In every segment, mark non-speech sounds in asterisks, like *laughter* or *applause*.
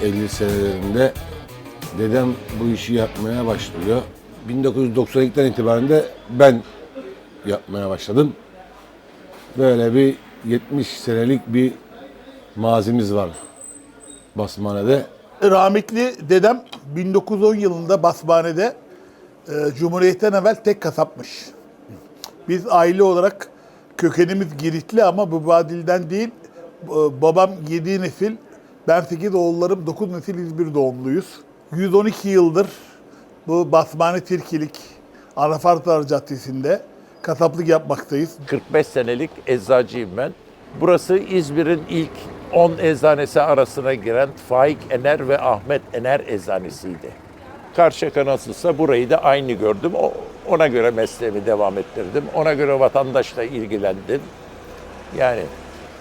1950 senelerinde dedem bu işi yapmaya başlıyor. 1992'den itibaren de ben yapmaya başladım. Böyle bir 70 senelik bir mazimiz var basmanede. Rahmetli dedem 1910 yılında Basmane'de e, Cumhuriyet'ten evvel tek kasapmış. Biz aile olarak kökenimiz Giritli ama bu Badil'den değil. E, babam 7 nesil, ben 8 oğullarım 9 nesil İzmir doğumluyuz. 112 yıldır bu Basmane Tirkilik Anafartar Caddesi'nde kasaplık yapmaktayız. 45 senelik eczacıyım ben. Burası İzmir'in ilk 10 eczanesi arasına giren Faik Ener ve Ahmet Ener eczanesiydi. Karşıyaka nasılsa burayı da aynı gördüm. Ona göre mesleğimi devam ettirdim. Ona göre vatandaşla ilgilendim. Yani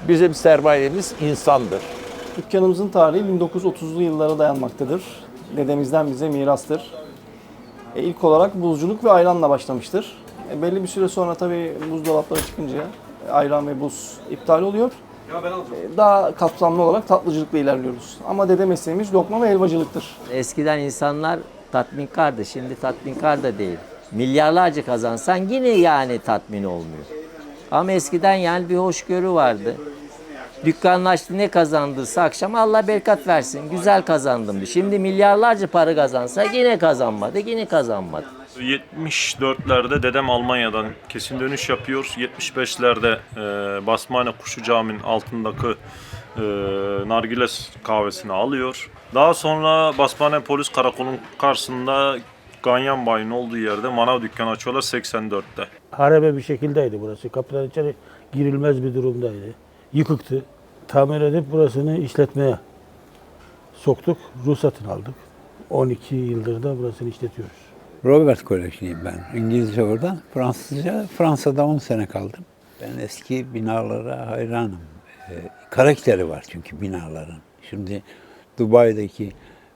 bizim sermayemiz insandır. Dükkanımızın tarihi 1930'lu yıllara dayanmaktadır. Dedemizden bize mirastır. E, ilk olarak buzculuk ve ayranla başlamıştır. E, belli bir süre sonra tabii buzdolapları çıkınca e, ayran ve buz iptal oluyor. E, daha kapsamlı olarak tatlıcılıkla ilerliyoruz. Ama dede mesleğimiz lokma ve helvacılıktır. Eskiden insanlar tatminkardı. Şimdi tatminkar da değil. Milyarlarca kazansan yine yani tatmin olmuyor. Ama eskiden yani bir hoşgörü vardı. Dükkanın açtı ne kazandıysa akşam Allah bereket versin. Güzel kazandım. Şimdi milyarlarca para kazansa yine kazanmadı, yine kazanmadı. 74'lerde dedem Almanya'dan kesin dönüş yapıyor. 75'lerde e, Basmane Kuşu Camii'nin altındaki e, Nargiles kahvesini alıyor. Daha sonra Basmane Polis Karakolu'nun karşısında Ganyan Bayı'nın olduğu yerde manav dükkanı açıyorlar 84'te. harabe bir şekildeydi burası. Kapıdan içeri girilmez bir durumdaydı. Yıkıktı. Tamir edip burasını işletmeye soktuk. Ruhsatını aldık. 12 yıldır da burasını işletiyoruz. Robert Kolejliyim ben. İngilizce orada, Fransızca. Fransa'da 10 sene kaldım. Ben eski binalara hayranım. Ee, karakteri var çünkü binaların. Şimdi Dubai'deki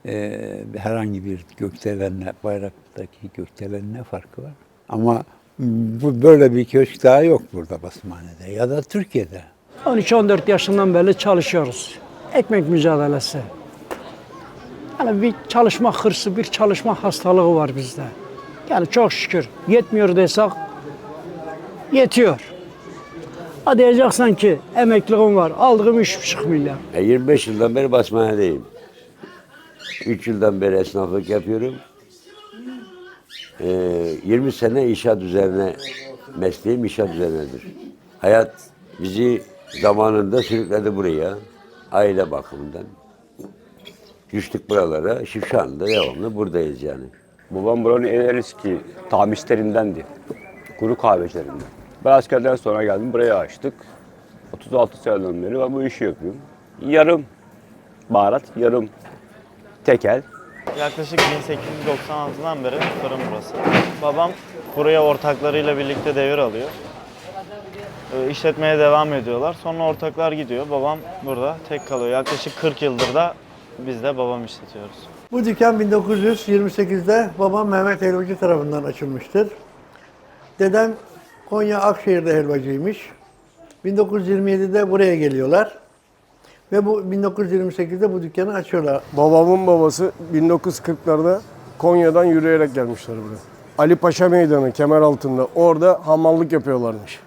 e, herhangi bir gökdelenle, bayraktaki gökdelen ne farkı var? Ama bu böyle bir köşk daha yok burada Basmane'de ya da Türkiye'de. 13-14 yaşından beri çalışıyoruz. Ekmek mücadelesi. Yani bir çalışma hırsı, bir çalışma hastalığı var bizde. Yani çok şükür yetmiyor desek yetiyor. Ha diyeceksen ki emekliğim var, aldığım 3,5 milyar. E, 25 yıldan beri basmanedeyim. 3 yıldan beri esnaflık yapıyorum. E, 20 sene inşaat üzerine, mesleğim inşaat üzerinedir. Hayat bizi zamanında sürükledi buraya. Aile bakımından. Düştük buralara. Şimdi şu anda devamlı buradayız yani. Babam buranın en eski tamislerindendi. Kuru kahvecilerinden. Ben askerden sonra geldim buraya açtık. 36 seneden beri ben bu işi yapıyorum. Yarım baharat, yarım tekel. Yaklaşık 1896'dan beri fırın burası. Babam buraya ortaklarıyla birlikte devir alıyor. Ee, İşletmeye devam ediyorlar. Sonra ortaklar gidiyor. Babam burada tek kalıyor. Yaklaşık 40 yıldır da biz de babam işletiyoruz. Bu dükkan 1928'de babam Mehmet Helvacı tarafından açılmıştır. Dedem Konya Akşehir'de helvacıymış. 1927'de buraya geliyorlar. Ve bu 1928'de bu dükkanı açıyorlar. Babamın babası 1940'larda Konya'dan yürüyerek gelmişler buraya. Ali Paşa Meydanı kemer altında. Orada hamallık yapıyorlarmış.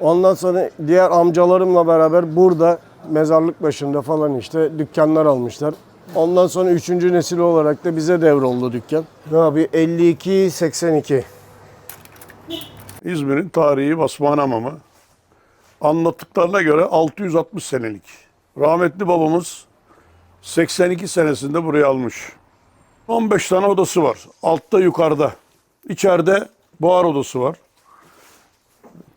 Ondan sonra diğer amcalarımla beraber burada mezarlık başında falan işte dükkanlar almışlar. Ondan sonra üçüncü nesil olarak da bize devroldu dükkan. Ne yapıyor? 52-82. İzmir'in tarihi Basmane Hamamı. Anlattıklarına göre 660 senelik. Rahmetli babamız 82 senesinde buraya almış. 15 tane odası var. Altta yukarıda. İçeride buhar odası var.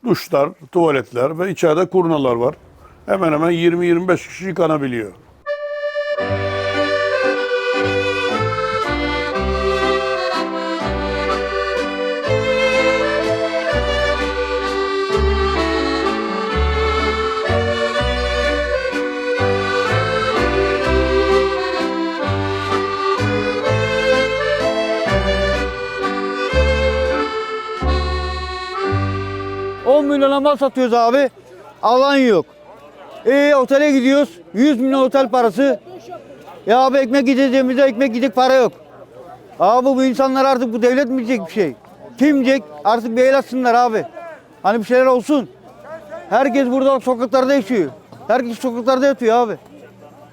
Duşlar, tuvaletler ve içeride kurnalar var. Hemen hemen 20-25 kişi yıkanabiliyor. Mal satıyoruz abi. Alan yok. E otele gidiyoruz. 100 milyon otel parası. Ya abi ekmek gideceğimizde ekmek gidecek para yok. Abi bu insanlar artık bu devlet mi diyecek bir şey? Kim diyecek? Artık bir el atsınlar abi. Hani bir şeyler olsun. Herkes burada sokaklarda yaşıyor. Herkes sokaklarda yatıyor abi.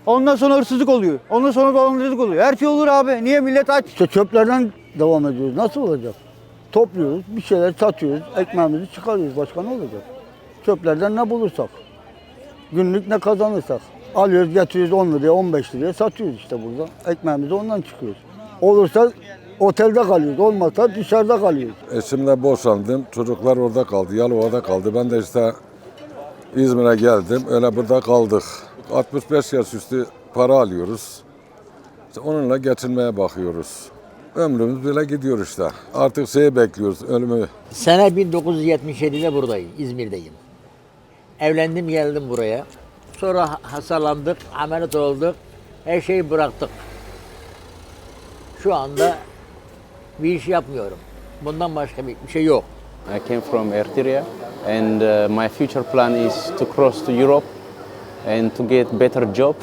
Ondan sonra hırsızlık oluyor. Ondan sonra dolandırıcılık oluyor. Her şey olur abi. Niye millet aç? İşte çöplerden devam ediyoruz. Nasıl olacak? Topluyoruz, bir şeyler satıyoruz, ekmeğimizi çıkarıyoruz. Başka ne olacak? Çöplerden ne bulursak. Günlük ne kazanırsak. Alıyoruz, getiriyoruz 10 liraya, 15 liraya satıyoruz işte burada. Ekmeğimizi ondan çıkıyoruz. Olursa otelde kalıyoruz, olmazsa dışarıda kalıyoruz. Eşimle boşandım. Çocuklar orada kaldı. Yalova'da kaldı. Ben de işte İzmir'e geldim. Öyle burada kaldık. 65 yaş üstü para alıyoruz. İşte onunla geçinmeye bakıyoruz. Ömrümüz böyle gidiyor işte. Artık şeyi bekliyoruz, ölümü. Sene 1977'de buradayım, İzmir'deyim. Evlendim geldim buraya. Sonra ha- hastalandık, ameliyat olduk. Her şeyi bıraktık. Şu anda bir iş yapmıyorum. Bundan başka bir bir şey yok. I came from Eritrea and uh, my future plan is to cross to Europe and to get better job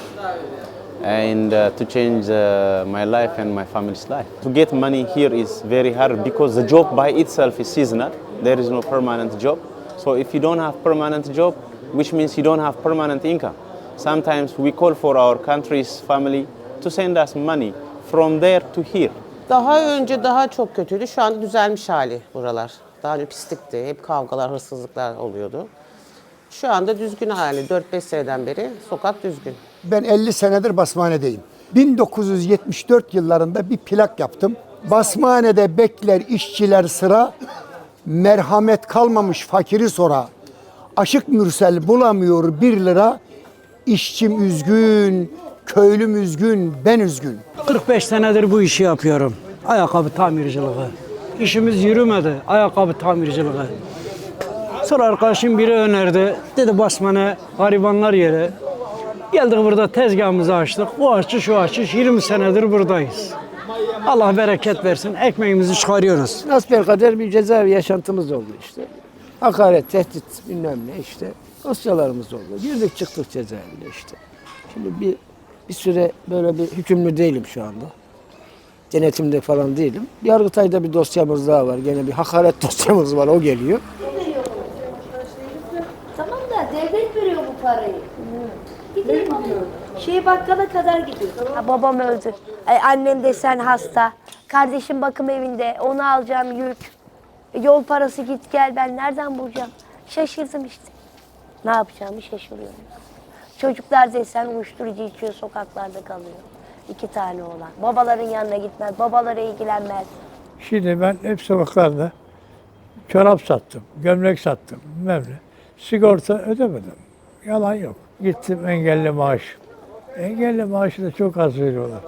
and uh, to change uh, my life and my family's life. To get money here is very hard because the job by itself is seasonal. There is no permanent job. So if you don't have permanent job, which means you don't have permanent income. Sometimes we call for our country's family to send us money from there to here. Daha önce daha çok kötüydü. Şu an düzelmiş hali buralar. Daha önce pislikti. Hep kavgalar, hırsızlıklar oluyordu. Şu anda düzgün hali. 4-5 seneden beri sokak düzgün. Ben 50 senedir Basmane'deyim. 1974 yıllarında bir plak yaptım. Basmane'de bekler işçiler sıra, merhamet kalmamış fakiri sora. Aşık Mürsel bulamıyor bir lira, işçim üzgün, köylüm üzgün, ben üzgün. 45 senedir bu işi yapıyorum. Ayakkabı tamirciliği. İşimiz yürümedi. Ayakkabı tamirciliği. Sonra arkadaşım biri önerdi. Dedi basmane garibanlar yeri. Geldik burada tezgahımızı açtık. Bu açı şu açı 20 senedir buradayız. Allah bereket versin. Ekmeğimizi çıkarıyoruz. Nasbelkader bir cezaevi yaşantımız oldu işte. Hakaret, tehdit bilmem ne işte. Dosyalarımız oldu. Girdik çıktık cezaevine işte. Şimdi bir bir süre böyle bir hükümlü değilim şu anda. Denetimde falan değilim. Yargıtay'da bir dosyamız daha var. Gene bir hakaret *laughs* dosyamız var. O geliyor. Tamam da devlet veriyor bu parayı. Şey bakkala kadar gidiyor. Ha, babam öldü. Ay, annem desen hasta. Kardeşim bakım evinde. Onu alacağım yük. E, Yol parası git gel ben nereden bulacağım? Şaşırdım işte. Ne yapacağımı şaşırıyorum. Çocuklar desen uyuşturucu içiyor sokaklarda kalıyor. İki tane olan. Babaların yanına gitmez. Babalara ilgilenmez. Şimdi ben hep sokaklarda çorap sattım, gömlek sattım, bilmem ne. Sigorta ödemedim. Yalan yok. Gittim engelli maaş. Engelli maaşı da çok az veriyorlar.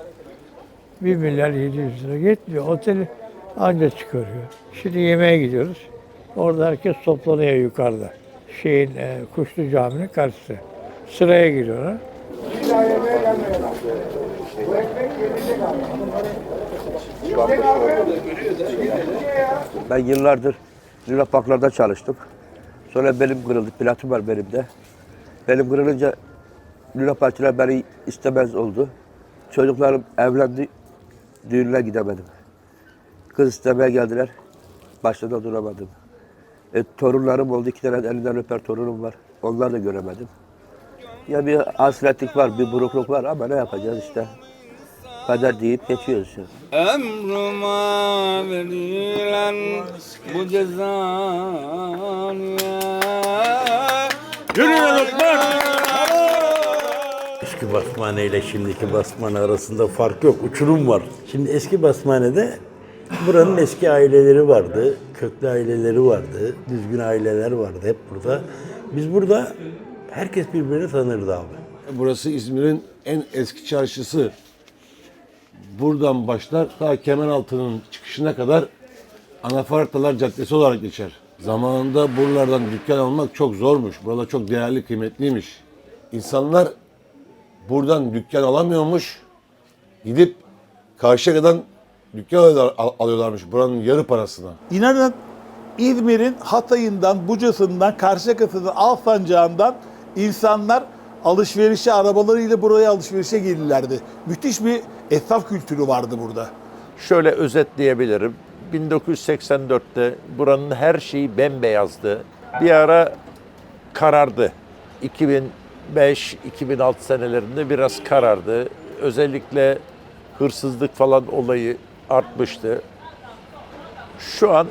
1 milyar 700 lira yetmiyor. Oteli anca çıkarıyor. Şimdi yemeğe gidiyoruz. Orada herkes toplanıyor yukarıda. Şeyin, e, Kuşlu Camii'nin karşısı. Sıraya giriyorlar. Ben yıllardır Luna Parklarda çalıştım. Sonra belim kırıldı. Platin var belimde. Belim kırılınca Luna Parkçılar beni istemez oldu. Çocuklarım evlendi. Düğününe gidemedim. Kız istemeye geldiler. Başlarında duramadım. E, torunlarım oldu. iki tane elinden öper torunum var. Onları da göremedim. Ya bir hasretlik var, bir burukluk var ama ne yapacağız işte. Kader deyip geçiyoruz. Emruma verilen bu cezaya Yürü Eski basmane ile şimdiki basmane arasında fark yok, uçurum var. Şimdi eski basmanede buranın eski aileleri vardı, köklü aileleri vardı, düzgün aileler vardı hep burada. Biz burada herkes birbirini tanırdı abi. Burası İzmir'in en eski çarşısı. Buradan başlar ta Kemeraltı'nın çıkışına kadar Anafartalar Caddesi olarak geçer. Zamanında buralardan dükkan almak çok zormuş. Buralar çok değerli, kıymetliymiş. İnsanlar buradan dükkan alamıyormuş. Gidip Karşıyaka'dan dükkan alıyorlar- al- alıyorlarmış buranın yarı parasına. İnanın İzmir'in Hatay'ından, Buca'sından, Karşıyaka'sından, Alsancak'ından insanlar alışverişe arabalarıyla buraya alışverişe gelirlerdi. Müthiş bir esnaf kültürü vardı burada. Şöyle özetleyebilirim. 1984'te buranın her şeyi bembeyazdı. Bir ara karardı. 2005-2006 senelerinde biraz karardı. Özellikle hırsızlık falan olayı artmıştı. Şu an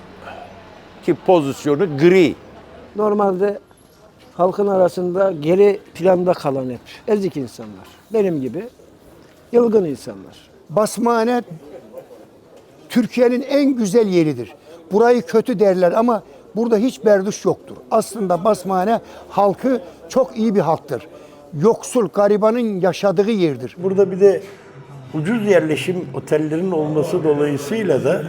ki pozisyonu gri. Normalde halkın arasında geri planda kalan hep ezik insanlar. Benim gibi yılgın insanlar. Basmane Türkiye'nin en güzel yeridir. Burayı kötü derler ama burada hiç berduş yoktur. Aslında Basmane halkı çok iyi bir halktır. Yoksul, garibanın yaşadığı yerdir. Burada bir de ucuz yerleşim otellerin olması dolayısıyla da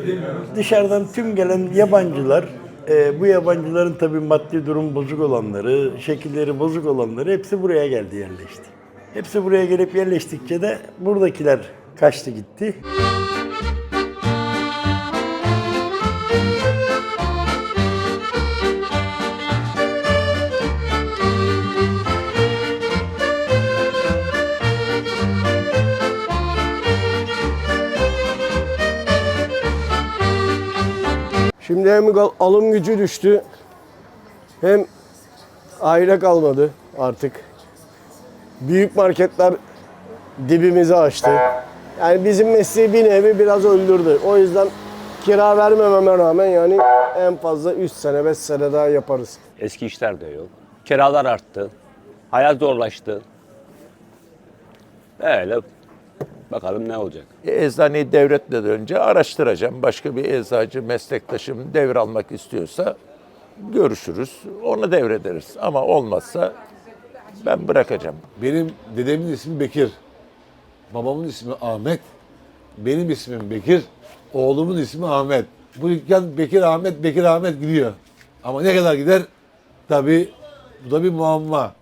dışarıdan tüm gelen yabancılar, e, bu yabancıların tabii maddi durum bozuk olanları, şekilleri bozuk olanları hepsi buraya geldi yerleşti. Hepsi buraya gelip yerleştikçe de buradakiler kaçtı gitti. Şimdi hem alım gücü düştü hem aile kalmadı artık. Büyük marketler dibimizi açtı. Yani bizim mesleği bir nevi biraz öldürdü. O yüzden kira vermememe rağmen yani en fazla 3 sene 5 sene daha yaparız. Eski işler de yok. Kiralar arttı. Hayat zorlaştı. Öyle bakalım ne olacak. E, Eczaneyi devretmeden önce araştıracağım. Başka bir eczacı meslektaşım devralmak istiyorsa görüşürüz. Onu devrederiz. Ama olmazsa ben bırakacağım. Benim dedemin ismi Bekir. Babamın ismi Ahmet. Benim ismim Bekir. Oğlumun ismi Ahmet. Bu dükkan Bekir Ahmet, Bekir Ahmet gidiyor. Ama ne kadar gider? Tabii bu da bir muamma.